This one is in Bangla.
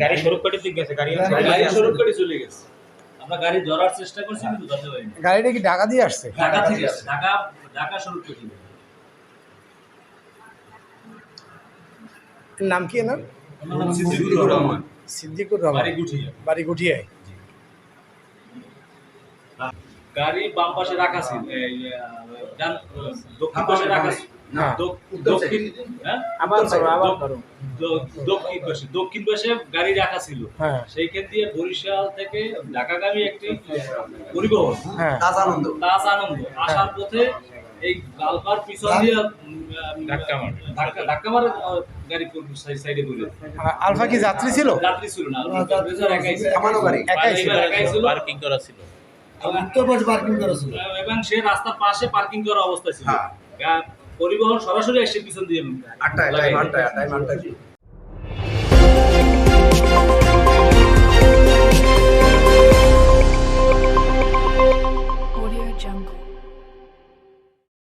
গাড়ি দিক গেছে গাড়ি গাড়ি শুরু করে চলে গেছে। আমরা গাড়ি ধরার চেষ্টা করছি কিন্তু ধরতে পারিনি। গাড়িটা কি ঢাকা দিয়ে আসছে? ঢাকা থেকে আসছে, ঢাকা ঢাকা শুরু করে নাম কি নাম সিদ্দিকুর রহমান। সিদ্দিকুর রহমান। বাড়ি গুঠিয়া। বাড়ি গুটিয়ায় গাড়ি বাম পাশে রাখা ছিল ডান- দক্ষিণ পাশে রাখা হ্যাঁ। দক্ষিণ হ্যাঁ? করো করো পাশে দক্ষিণ পাশে গাড়ি রাখা ছিল। হ্যাঁ। সেইখান দিয়ে বরিশাল থেকে ঢাকাগামী একটি পরিবহন হ্যাঁ। তাজ আনন্দ। আসার পথে এই গালপার পিছন দিয়ে ধাক্কা মারে। ধাক্কা ধাক্কা মারে গাড়ি সাইডে বলে আলফা কি যাত্রী ছিল? যাত্রী ছিল না প্যাসেঞ্জার একাই ছিল। একাই ছিল। ড্রাইভার একাই ছিল। উত্তর পাশে পার্কিং করা ছিল। এবং সে রাস্তার পাশে পার্কিং করা অবস্থায় ছিল। হ্যাঁ। পরিবহন সরাসরি এসে পিছন দিয়ে Jungle.